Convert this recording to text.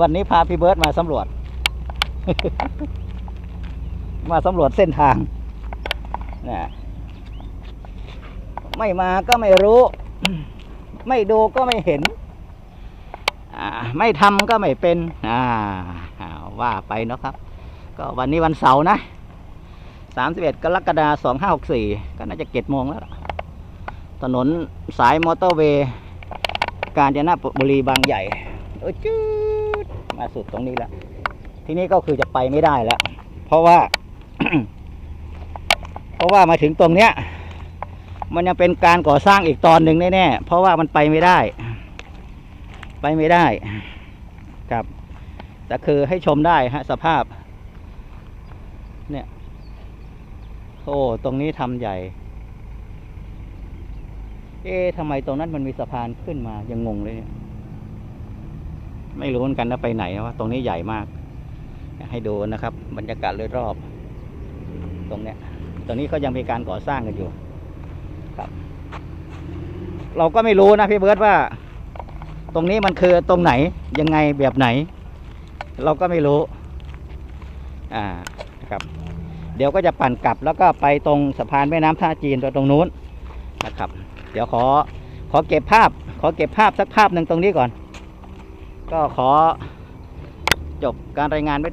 วันนี้พาพี่เบิร์ตมาสำรวจ มาสำรวจเส้นทางนะไม่มาก็ไม่รู้ ไม่ดูก็ไม่เห็น ไม่ทำก็ไม่เป็นว่าไปเนาะครับ ก็วันนี้วันเสาร์นะสามสิบเอ็ดกรกฎาสองห้าหกสี่ก็น่าจะเจ็ดโมงแล้ว ถนนสายมอเตอร์เวย์ กาญจนบุรีบางใหญ่ โอ้จืด มาสุดตรงนี้แล้ว ทีนี้ก็คือจะไปไม่ได้แล้ว เพราะว่า เพราะว่ามาถึงตรงเนี้ย มันยังเป็นการก่อสร้างอีกตอนหนึ่งแน่ๆเพราะว่ามันไปไม่ได้ ไปไม่ได้ ครับแต่คือให้ชมได้ฮะ สภาพ เนี่ย โอ้ตรงนี้ทำใหญ่ เอ๊ะทำไมตรงนั้นมันมีสะพานขึ้นมายังงงเลยเนี่ย ไม่รู้เหมือนกันนะไปไหนนะว่าตรงนี้ใหญ่มากอยากให้ดูนะครับ บรรยากาศโดยรอบตรงเนี้ยตรงนี้เขายังมีการก่อสร้างกันอยู่ ครับ เราก็ไม่รู้นะพี่เบิร์ตว่า ตรงนี้มันคือตรงไหนยังไงแบบไหน เราก็ไม่รู้ อ่าครับ เดี๋ยวก็จะปั่นกลับแล้วก็ไปตรงสะพานแม่น้ำท่าจีนตรงนู้นนะครับ เดี๋ยวขอขอเก็บภาพ ขอเก็บภาพสักภาพหนึ่งตรงนี้ก่อน ก็ขอจบการรายงานไว้